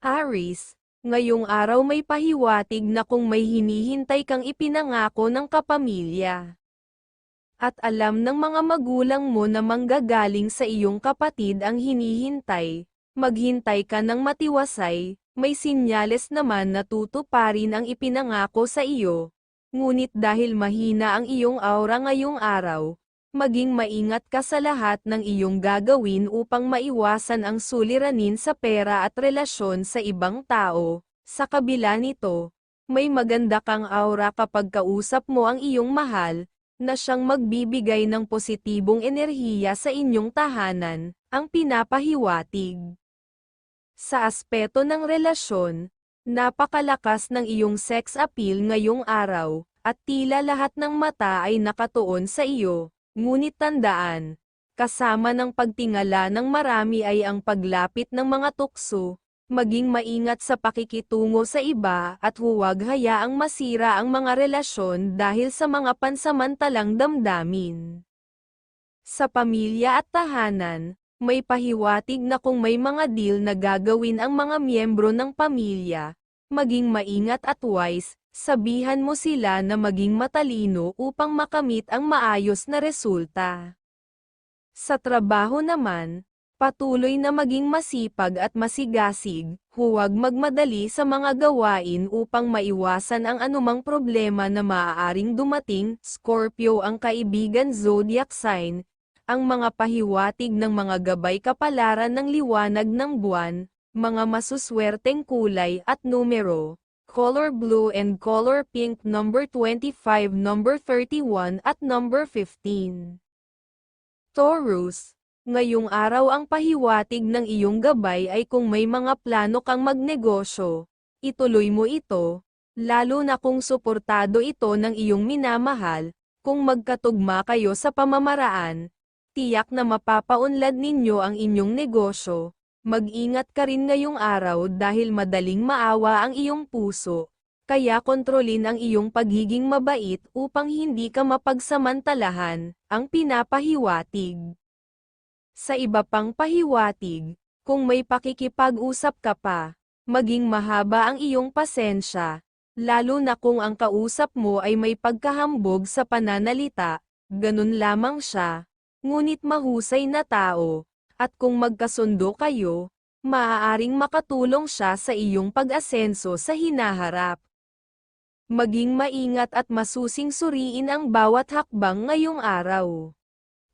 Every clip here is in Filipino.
Aris, ngayong araw may pahiwatig na kung may hinihintay kang ipinangako ng kapamilya. At alam ng mga magulang mo na manggagaling sa iyong kapatid ang hinihintay, maghintay ka ng matiwasay, may sinyales naman na tutuparin ang ipinangako sa iyo. Ngunit dahil mahina ang iyong aura ngayong araw, maging maingat ka sa lahat ng iyong gagawin upang maiwasan ang suliranin sa pera at relasyon sa ibang tao. Sa kabila nito, may maganda kang aura kapag kausap mo ang iyong mahal, na siyang magbibigay ng positibong enerhiya sa inyong tahanan, ang pinapahiwatig. Sa aspeto ng relasyon, napakalakas ng iyong sex appeal ngayong araw, at tila lahat ng mata ay nakatuon sa iyo. Ngunit tandaan, kasama ng pagtingala ng marami ay ang paglapit ng mga tukso, maging maingat sa pakikitungo sa iba at huwag hayaang masira ang mga relasyon dahil sa mga pansamantalang damdamin. Sa pamilya at tahanan, may pahiwatig na kung may mga deal na gagawin ang mga miyembro ng pamilya, maging maingat at wise, sabihan mo sila na maging matalino upang makamit ang maayos na resulta. Sa trabaho naman, patuloy na maging masipag at masigasig, huwag magmadali sa mga gawain upang maiwasan ang anumang problema na maaaring dumating. Scorpio ang kaibigan zodiac sign, ang mga pahiwatig ng mga gabay kapalaran ng liwanag ng buwan, mga masuswerteng kulay at numero, color blue and color pink number 25 number 31 at number 15. Taurus, ngayong araw ang pahiwatig ng iyong gabay ay kung may mga plano kang magnegosyo, ituloy mo ito, lalo na kung suportado ito ng iyong minamahal, kung magkatugma kayo sa pamamaraan, tiyak na mapapaunlad ninyo ang inyong negosyo, mag-ingat ka rin ngayong araw dahil madaling maawa ang iyong puso, kaya kontrolin ang iyong pagiging mabait upang hindi ka mapagsamantalahan, ang pinapahiwatig. Sa iba pang pahiwatig, kung may pakikipag-usap ka pa, maging mahaba ang iyong pasensya, lalo na kung ang kausap mo ay may pagkahambog sa pananalita, ganun lamang siya, ngunit mahusay na tao, at kung magkasundo kayo, maaaring makatulong siya sa iyong pag-asenso sa hinaharap. Maging maingat at masusing suriin ang bawat hakbang ngayong araw.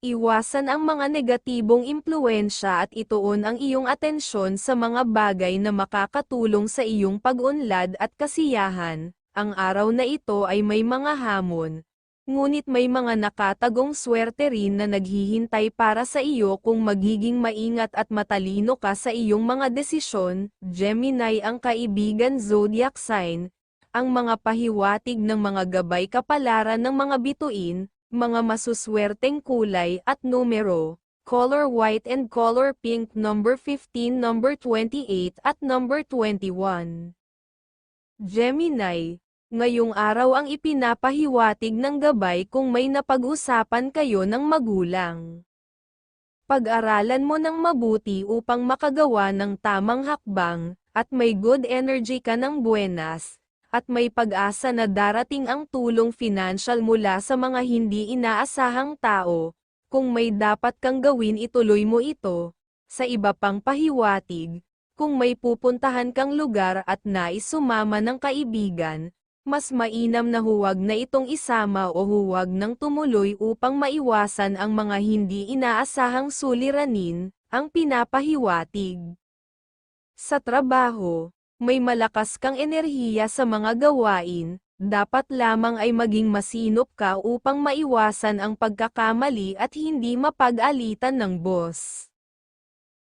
Iwasan ang mga negatibong impluensya at ituon ang iyong atensyon sa mga bagay na makakatulong sa iyong pag-unlad at kasiyahan. Ang araw na ito ay may mga hamon, ngunit may mga nakatagong swerte rin na naghihintay para sa iyo kung magiging maingat at matalino ka sa iyong mga desisyon. Gemini ang kaibigan zodiac sign, ang mga pahiwatig ng mga gabay kapalaran ng mga bituin, mga masuswerteng kulay at numero, color white and color pink number 15 number 28 at number 21. Gemini, ngayong araw ang ipinapahiwatig ng gabay kung may napag-usapan kayo ng magulang. Pag-aralan mo ng mabuti upang makagawa ng tamang hakbang, at may good energy ka ng buenas, at may pag-asa na darating ang tulong financial mula sa mga hindi inaasahang tao. Kung may dapat kang gawin ituloy mo ito. Sa iba pang pahiwatig, kung may pupuntahan kang lugar at nais sumama ng kaibigan, mas mainam na huwag na itong isama o huwag nang tumuloy upang maiwasan ang mga hindi inaasahang suliranin, ang pinapahiwatig. Sa trabaho, may malakas kang enerhiya sa mga gawain, dapat lamang ay maging masinop ka upang maiwasan ang pagkakamali at hindi mapag-alitan ng boss.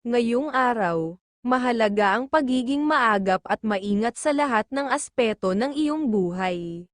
Ngayong araw, mahalaga ang pagiging maagap at maingat sa lahat ng aspeto ng iyong buhay.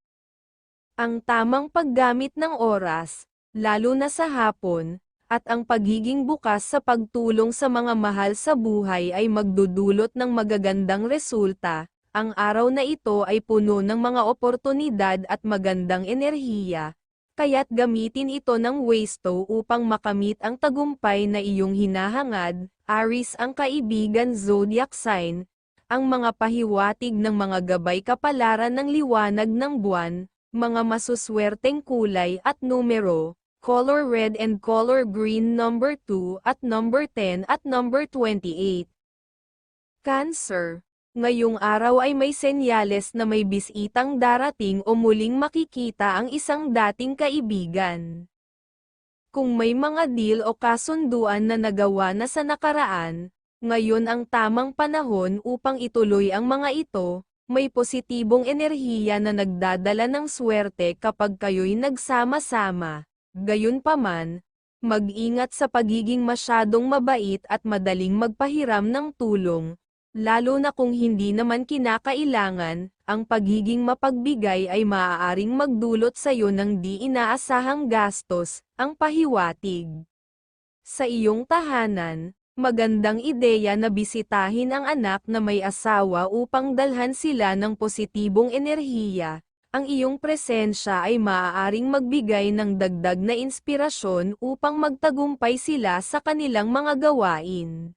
Ang tamang paggamit ng oras, lalo na sa hapon, at ang pagiging bukas sa pagtulong sa mga mahal sa buhay ay magdudulot ng magagandang resulta. ang araw na ito ay puno ng mga oportunidad at magandang enerhiya, kaya't gamitin ito ng Waisto upang makamit ang tagumpay na iyong hinahangad, Aris ang kaibigan zodiac sign, ang mga pahiwatig ng mga gabay kapalaran ng liwanag ng buwan, mga masuswerteng kulay at numero, color red and color green number 2 at number 10 at number 28. Cancer Ngayong araw ay may senyales na may bisitang darating o muling makikita ang isang dating kaibigan. Kung may mga deal o kasunduan na nagawa na sa nakaraan, ngayon ang tamang panahon upang ituloy ang mga ito, may positibong enerhiya na nagdadala ng swerte kapag kayo'y nagsama-sama. Gayunpaman, mag-ingat sa pagiging masyadong mabait at madaling magpahiram ng tulong, lalo na kung hindi naman kinakailangan, ang pagiging mapagbigay ay maaaring magdulot sa iyo ng di inaasahang gastos, ang pahiwatig. Sa iyong tahanan, magandang ideya na bisitahin ang anak na may asawa upang dalhan sila ng positibong enerhiya. Ang iyong presensya ay maaaring magbigay ng dagdag na inspirasyon upang magtagumpay sila sa kanilang mga gawain.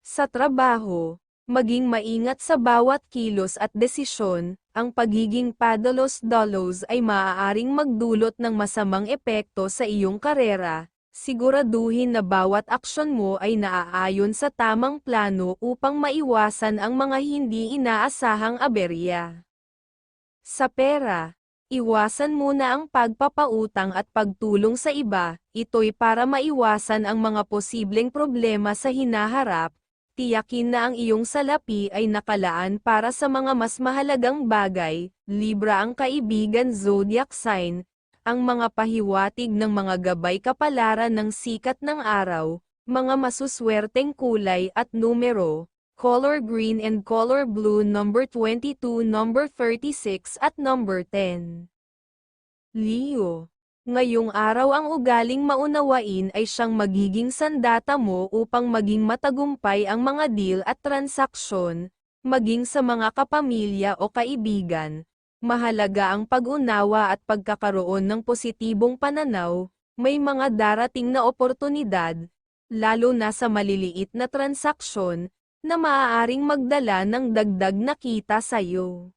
Sa trabaho, maging maingat sa bawat kilos at desisyon, ang pagiging padalos-dalos ay maaaring magdulot ng masamang epekto sa iyong karera. Siguraduhin na bawat aksyon mo ay naaayon sa tamang plano upang maiwasan ang mga hindi inaasahang aberya. Sa pera, iwasan muna ang pagpapautang at pagtulong sa iba, ito'y para maiwasan ang mga posibleng problema sa hinaharap, tiyakin na ang iyong salapi ay nakalaan para sa mga mas mahalagang bagay, Libra ang kaibigan zodiac sign, ang mga pahiwatig ng mga gabay kapalaran ng sikat ng araw, mga masuswerteng kulay at numero, color green and color blue number 22 number 36 at number 10. Leo Ngayong araw ang ugaling maunawain ay siyang magiging sandata mo upang maging matagumpay ang mga deal at transaksyon, maging sa mga kapamilya o kaibigan. Mahalaga ang pag-unawa at pagkakaroon ng positibong pananaw, may mga darating na oportunidad, lalo na sa maliliit na transaksyon, na maaaring magdala ng dagdag na kita sa iyo.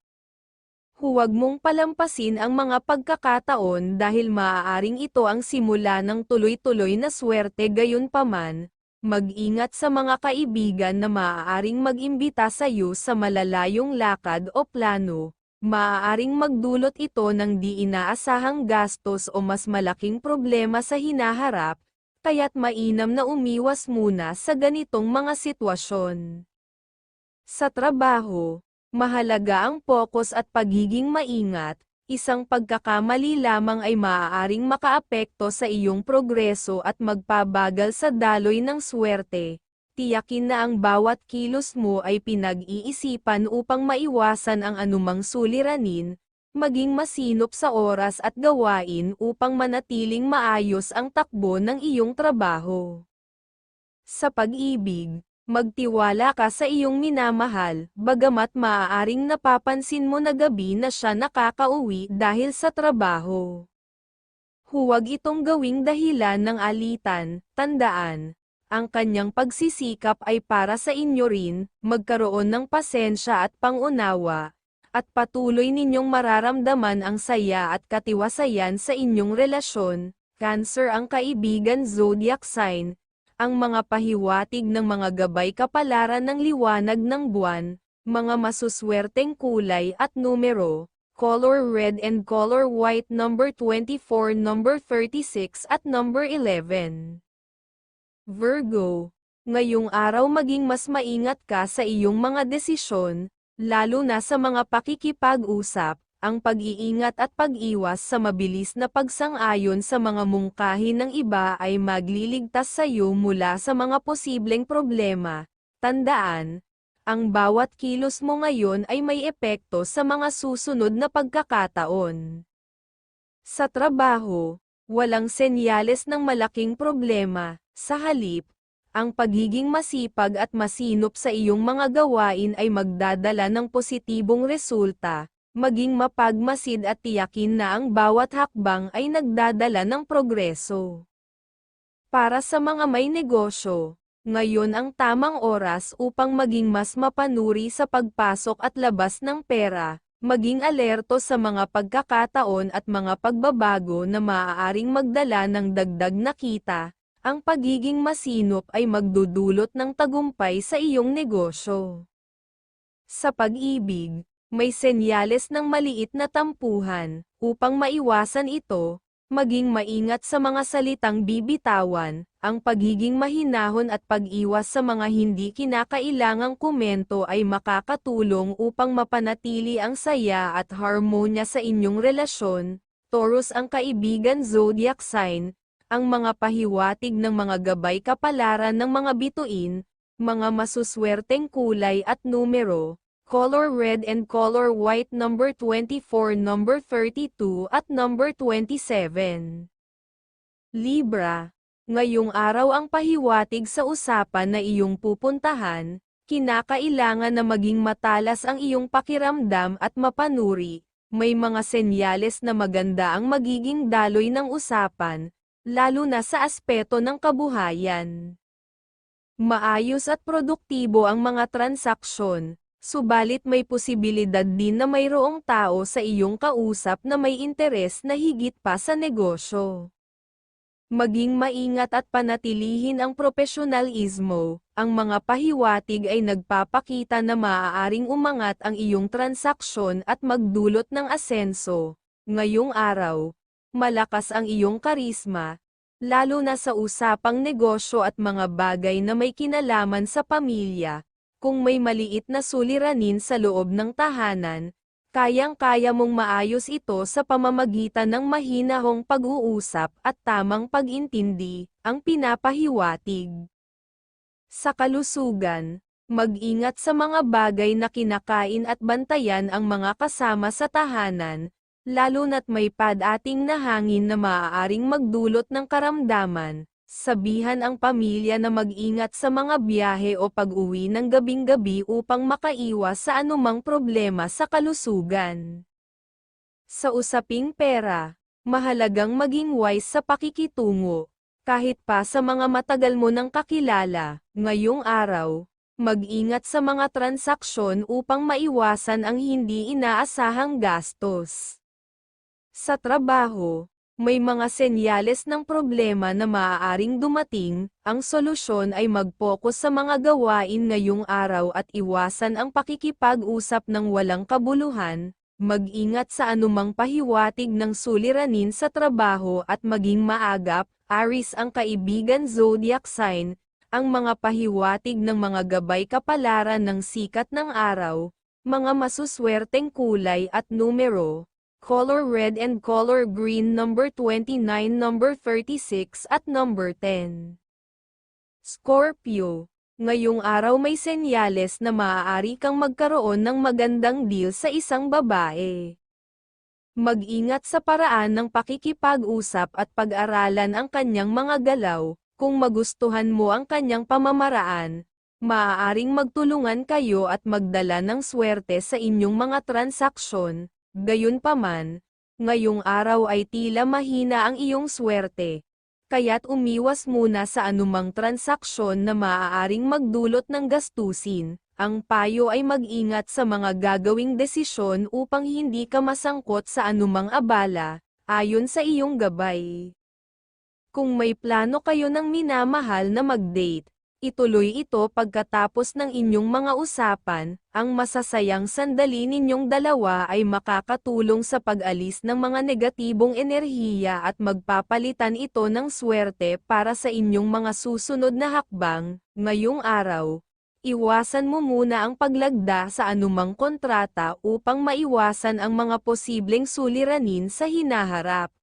Huwag mong palampasin ang mga pagkakataon dahil maaaring ito ang simula ng tuloy-tuloy na swerte gayunpaman, mag-ingat sa mga kaibigan na maaaring mag-imbita sa iyo sa malalayong lakad o plano, maaaring magdulot ito ng di inaasahang gastos o mas malaking problema sa hinaharap, kaya't mainam na umiwas muna sa ganitong mga sitwasyon. Sa trabaho, Mahalaga ang focus at pagiging maingat, isang pagkakamali lamang ay maaaring makaapekto sa iyong progreso at magpabagal sa daloy ng swerte. Tiyakin na ang bawat kilos mo ay pinag-iisipan upang maiwasan ang anumang suliranin, maging masinop sa oras at gawain upang manatiling maayos ang takbo ng iyong trabaho. Sa pag-ibig, Magtiwala ka sa iyong minamahal, bagamat maaaring napapansin mo na gabi na siya nakakauwi dahil sa trabaho. Huwag itong gawing dahilan ng alitan, tandaan, ang kanyang pagsisikap ay para sa inyo rin, magkaroon ng pasensya at pangunawa, at patuloy ninyong mararamdaman ang saya at katiwasayan sa inyong relasyon, Cancer ang kaibigan zodiac sign, ang mga pahiwatig ng mga gabay kapalaran ng liwanag ng buwan, mga masuswerteng kulay at numero, color red and color white number 24 number 36 at number 11. Virgo, ngayong araw maging mas maingat ka sa iyong mga desisyon, lalo na sa mga pakikipag-usap, ang pag-iingat at pag-iwas sa mabilis na pagsang-ayon sa mga mungkahi ng iba ay magliligtas sa iyo mula sa mga posibleng problema. Tandaan, ang bawat kilos mo ngayon ay may epekto sa mga susunod na pagkakataon. Sa trabaho, walang senyales ng malaking problema, sa halip, ang pagiging masipag at masinop sa iyong mga gawain ay magdadala ng positibong resulta, maging mapagmasid at tiyakin na ang bawat hakbang ay nagdadala ng progreso. Para sa mga may negosyo, ngayon ang tamang oras upang maging mas mapanuri sa pagpasok at labas ng pera, maging alerto sa mga pagkakataon at mga pagbabago na maaaring magdala ng dagdag na kita, ang pagiging masinop ay magdudulot ng tagumpay sa iyong negosyo. Sa pag-ibig, may senyales ng maliit na tampuhan, upang maiwasan ito, maging maingat sa mga salitang bibitawan, ang pagiging mahinahon at pag-iwas sa mga hindi kinakailangang komento ay makakatulong upang mapanatili ang saya at harmonya sa inyong relasyon. Taurus ang kaibigan zodiac sign, ang mga pahiwatig ng mga gabay kapalaran ng mga bituin, mga masuswerteng kulay at numero, color red and color white number 24 number 32 at number 27. Libra, ngayong araw ang pahiwatig sa usapan na iyong pupuntahan, kinakailangan na maging matalas ang iyong pakiramdam at mapanuri, may mga senyales na maganda ang magiging daloy ng usapan, lalo na sa aspeto ng kabuhayan. Maayos at produktibo ang mga transaksyon, subalit may posibilidad din na mayroong tao sa iyong kausap na may interes na higit pa sa negosyo. Maging maingat at panatilihin ang profesionalismo, ang mga pahiwatig ay nagpapakita na maaaring umangat ang iyong transaksyon at magdulot ng asenso. Ngayong araw, malakas ang iyong karisma, lalo na sa usapang negosyo at mga bagay na may kinalaman sa pamilya. Kung may maliit na suliranin sa loob ng tahanan, kayang-kaya mong maayos ito sa pamamagitan ng mahinahong pag-uusap at tamang pag-intindi, ang pinapahiwatig. Sa kalusugan, mag-ingat sa mga bagay na kinakain at bantayan ang mga kasama sa tahanan, lalo na't may padating na hangin na maaaring magdulot ng karamdaman, sabihan ang pamilya na mag-ingat sa mga biyahe o pag-uwi ng gabing-gabi upang makaiwas sa anumang problema sa kalusugan. Sa usaping pera, mahalagang maging wise sa pakikitungo, kahit pa sa mga matagal mo ng kakilala, ngayong araw, mag-ingat sa mga transaksyon upang maiwasan ang hindi inaasahang gastos. Sa trabaho, may mga senyales ng problema na maaaring dumating, ang solusyon ay mag-focus sa mga gawain ngayong araw at iwasan ang pakikipag-usap ng walang kabuluhan, mag-ingat sa anumang pahiwatig ng suliranin sa trabaho at maging maagap, Aris ang kaibigan zodiac sign, ang mga pahiwatig ng mga gabay kapalaran ng sikat ng araw, mga masuswerteng kulay at numero, color red and color green number 29 number 36 at number 10. Scorpio, ngayong araw may senyales na maaari kang magkaroon ng magandang deal sa isang babae. Mag-ingat sa paraan ng pakikipag-usap at pag-aralan ang kanyang mga galaw, kung magustuhan mo ang kanyang pamamaraan, maaaring magtulungan kayo at magdala ng swerte sa inyong mga transaksyon, Gayunpaman, ngayong araw ay tila mahina ang iyong swerte, kaya't umiwas muna sa anumang transaksyon na maaaring magdulot ng gastusin. Ang payo ay mag-ingat sa mga gagawing desisyon upang hindi ka masangkot sa anumang abala, ayon sa iyong gabay. Kung may plano kayo ng minamahal na mag-date, Ituloy ito pagkatapos ng inyong mga usapan, ang masasayang sandali ninyong dalawa ay makakatulong sa pag-alis ng mga negatibong enerhiya at magpapalitan ito ng swerte para sa inyong mga susunod na hakbang, ngayong araw. Iwasan mo muna ang paglagda sa anumang kontrata upang maiwasan ang mga posibleng suliranin sa hinaharap.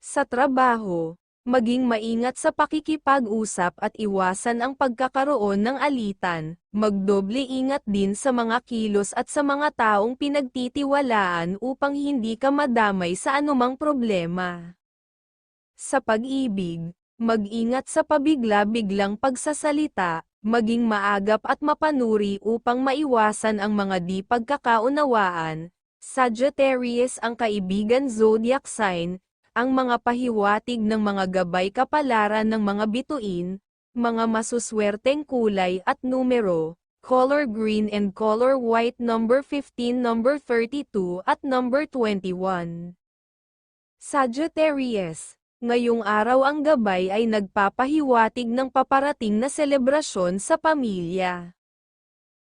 Sa trabaho, Maging maingat sa pakikipag-usap at iwasan ang pagkakaroon ng alitan, magdoble ingat din sa mga kilos at sa mga taong pinagtitiwalaan upang hindi ka madamay sa anumang problema. Sa pag-ibig, Mag-ingat sa pabigla-biglang pagsasalita, maging maagap at mapanuri upang maiwasan ang mga di pagkakaunawaan. Sagittarius ang kaibigan zodiac sign, ang mga pahiwatig ng mga gabay kapalaran ng mga bituin, mga masuswerteng kulay at numero, color green and color white number 15 number 32 at number 21. Sagittarius, ngayong araw ang gabay ay nagpapahiwatig ng paparating na selebrasyon sa pamilya.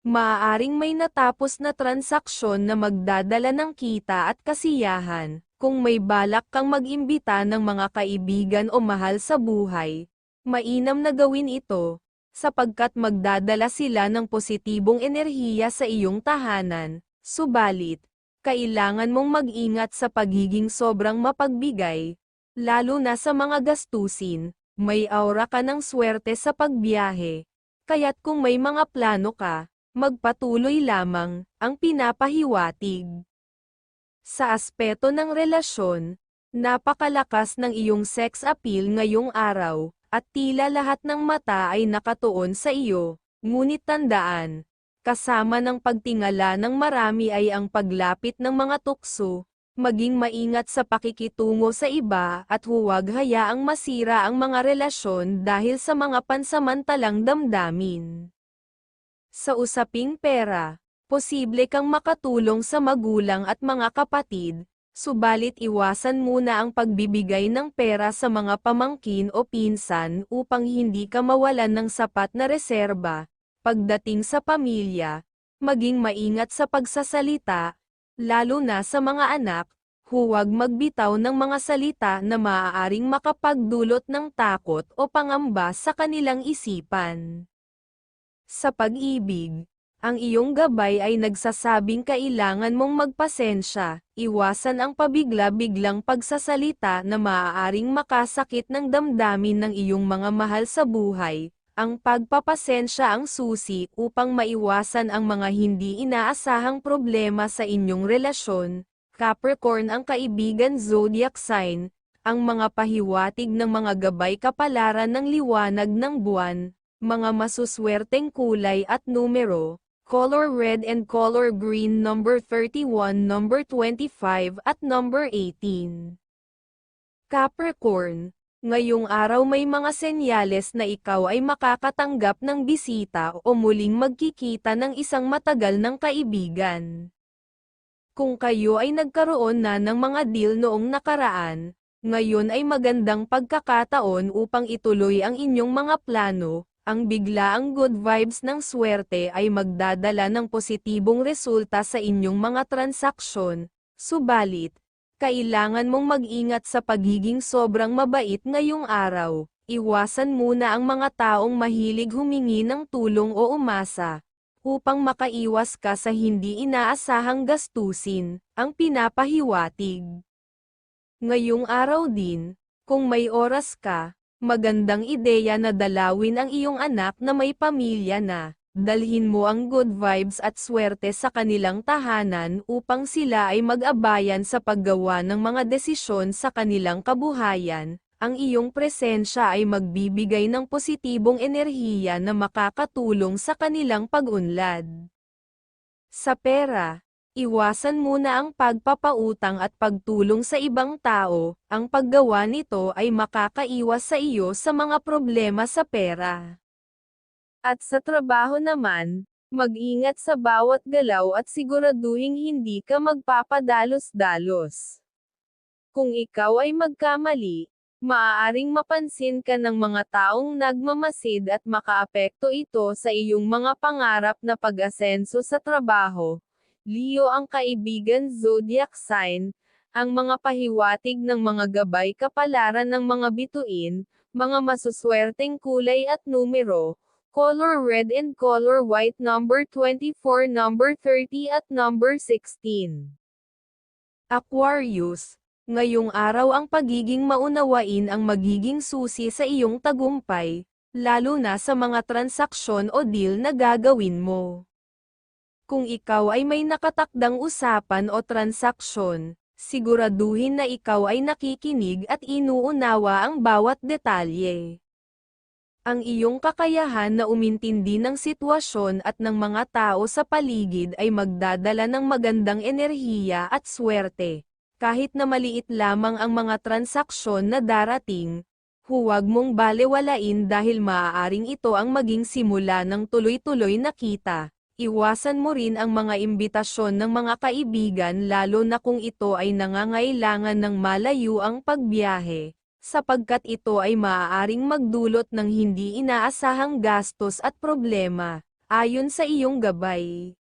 Maaaring may natapos na transaksyon na magdadala ng kita at kasiyahan, kung may balak kang mag-imbita ng mga kaibigan o mahal sa buhay, mainam na gawin ito, sapagkat magdadala sila ng positibong enerhiya sa iyong tahanan, subalit, kailangan mong mag-ingat sa pagiging sobrang mapagbigay, lalo na sa mga gastusin, may aura ka ng swerte sa pagbiyahe, kaya't kung may mga plano ka, magpatuloy lamang, ang pinapahiwatig. Sa aspeto ng relasyon, napakalakas ng iyong sex appeal ngayong araw, at tila lahat ng mata ay nakatuon sa iyo, ngunit tandaan, kasama ng pagtingala ng marami ay ang paglapit ng mga tukso, maging maingat sa pakikitungo sa iba at huwag hayaang masira ang mga relasyon dahil sa mga pansamantalang damdamin. Sa usaping pera, posible kang makatulong sa magulang at mga kapatid, subalit iwasan muna ang pagbibigay ng pera sa mga pamangkin o pinsan upang hindi ka mawalan ng sapat na reserba, pagdating sa pamilya, maging maingat sa pagsasalita, lalo na sa mga anak, huwag magbitaw ng mga salita na maaaring makapagdulot ng takot o pangamba sa kanilang isipan. Sa pag-ibig, ang iyong gabay ay nagsasabing kailangan mong magpasensya, iwasan ang pabigla-biglang pagsasalita na maaaring makasakit ng damdamin ng iyong mga mahal sa buhay, ang pagpapasensya ang susi upang maiwasan ang mga hindi inaasahang problema sa inyong relasyon. Capricorn ang kaibigan zodiac sign, ang mga pahiwatig ng mga gabay kapalaran ng liwanag ng buwan, mga masuswerteng kulay at numero, color red and color green number 31 number 25 at number 18. Capricorn, Ngayong araw may mga senyales na ikaw ay makakatanggap ng bisita o muling magkikita ng isang matagal ng kaibigan. Kung kayo ay nagkaroon na ng mga deal noong nakaraan, ngayon ay magandang pagkakataon upang ituloy ang inyong mga plano, ang biglaang good vibes ng swerte ay magdadala ng positibong resulta sa inyong mga transaksyon, subalit, kailangan mong mag-ingat sa pagiging sobrang mabait ngayong araw. Iwasan muna ang mga taong mahilig humingi ng tulong o umasa, upang makaiwas ka sa hindi inaasahang gastusin, ang pinapahiwatig. Ngayong araw din, kung may oras ka, magandang ideya na dalawin ang iyong anak na may pamilya na, dalhin mo ang good vibes at swerte sa kanilang tahanan upang sila ay mag-abayan sa paggawa ng mga desisyon sa kanilang kabuhayan, ang iyong presensya ay magbibigay ng positibong enerhiya na makakatulong sa kanilang pag-unlad. Sa pera, iwasan muna ang pagpapautang at pagtulong sa ibang tao, ang paggawa nito ay makakaiwas sa iyo sa mga problema sa pera. At sa trabaho naman, mag-ingat sa bawat galaw at siguraduhing hindi ka magpapadalos-dalos. Kung ikaw ay magkamali, maaaring mapansin ka ng mga taong nagmamasid at makaapekto ito sa iyong mga pangarap na pag-asenso sa trabaho. Leo ang kaibigan zodiac sign, ang mga pahiwatig ng mga gabay kapalaran ng mga bituin, mga masuswerteng kulay at numero, color red and color white number 24 number 30 at number 16. Aquarius, ngayong araw ang pagiging maunawain ang magiging susi sa iyong tagumpay, lalo na sa mga transaksyon o deal na gagawin mo. Kung ikaw ay may nakatakdang usapan o transaksyon, Siguraduhin na ikaw ay nakikinig at inuunawa ang bawat detalye. Ang iyong kakayahan na umintindi ng sitwasyon at ng mga tao sa paligid ay magdadala ng magandang enerhiya at swerte. Kahit na maliit lamang ang mga transaksyon na darating, huwag mong balewalain dahil maaaring ito ang maging simula ng tuloy-tuloy na kita. Iwasan mo rin ang mga imbitasyon ng mga kaibigan lalo na kung ito ay nangangailangan ng malayo ang pagbiyahe, sapagkat ito ay maaaring magdulot ng hindi inaasahang gastos at problema, ayon sa iyong gabay.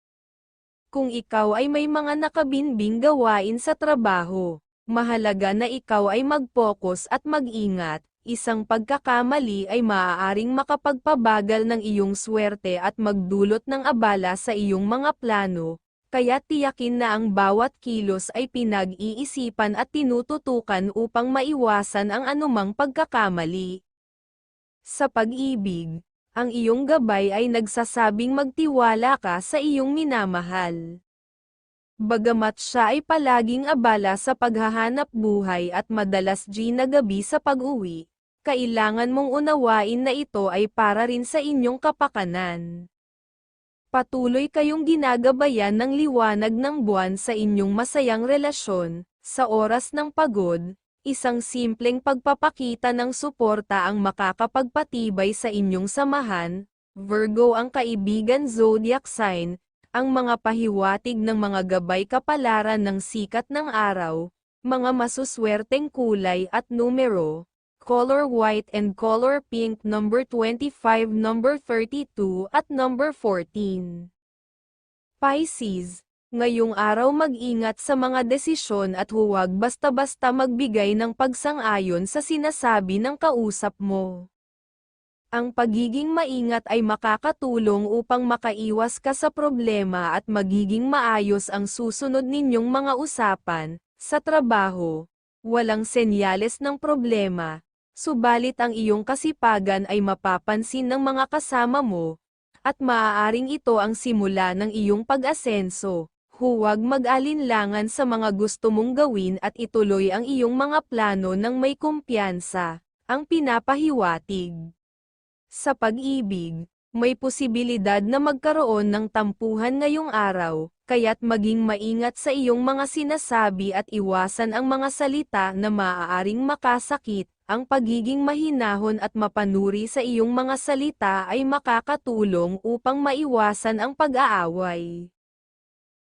Kung ikaw ay may mga nakabinbing gawain sa trabaho, mahalaga na ikaw ay mag-focus at mag-ingat, isang pagkakamali ay maaaring makapagpabagal ng iyong swerte at magdulot ng abala sa iyong mga plano, kaya tiyakin na ang bawat kilos ay pinag-iisipan at tinututukan upang maiwasan ang anumang pagkakamali. Sa pag-ibig, ang iyong gabay ay nagsasabing magtiwala ka sa iyong minamahal. Bagamat siya ay palaging abala sa paghahanap buhay at madalas G na gabi sa pag-uwi, kailangan mong unawain na ito ay para rin sa inyong kapakanan. Patuloy kayong ginagabayan ng liwanag ng buwan sa inyong masayang relasyon, sa oras ng pagod, isang simpleng pagpapakita ng suporta ang makakapagpatibay sa inyong samahan, Virgo ang kaibigan zodiac sign, ang mga pahiwatig ng mga gabay kapalaran ng sikat ng araw, mga masuswerteng kulay at numero, color white and color pink number 25 number 32 at number 14. Pisces, ngayong araw mag-ingat sa mga desisyon at huwag basta-basta magbigay ng pagsang-ayon sa sinasabi ng kausap mo. Ang pagiging maingat ay makakatulong upang makaiwas ka sa problema at magiging maayos ang susunod ninyong mga usapan, sa trabaho. Walang senyales ng problema, subalit ang iyong kasipagan ay mapapansin ng mga kasama mo, at maaaring ito ang simula ng iyong pag-asenso. Huwag mag-alinlangan sa mga gusto mong gawin at ituloy ang iyong mga plano ng may kumpiyansa, ang pinapahiwatig. Sa pag-ibig, may posibilidad na magkaroon ng tampuhan ngayong araw, kaya't maging maingat sa iyong mga sinasabi at iwasan ang mga salita na maaaring makasakit, ang pagiging mahinahon at mapanuri sa iyong mga salita ay makakatulong upang maiwasan ang pag-aaway.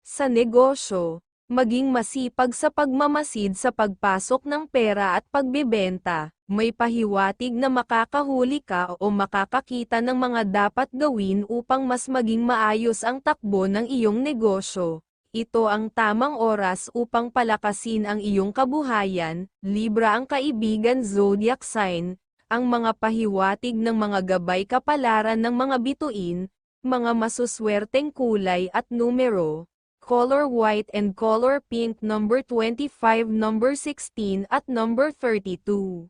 Sa negosyo, maging masipag sa pagmamasid sa pagpasok ng pera at pagbebenta, may pahiwatig na makakahuli ka o makakakita ng mga dapat gawin upang mas maging maayos ang takbo ng iyong negosyo. Ito ang tamang oras upang palakasin ang iyong kabuhayan, Libra ang kaibigan zodiac sign, ang mga pahiwatig ng mga gabay kapalaran ng mga bituin, mga masuswerteng kulay at numero, color white and color pink number 25 number 16 at number 32.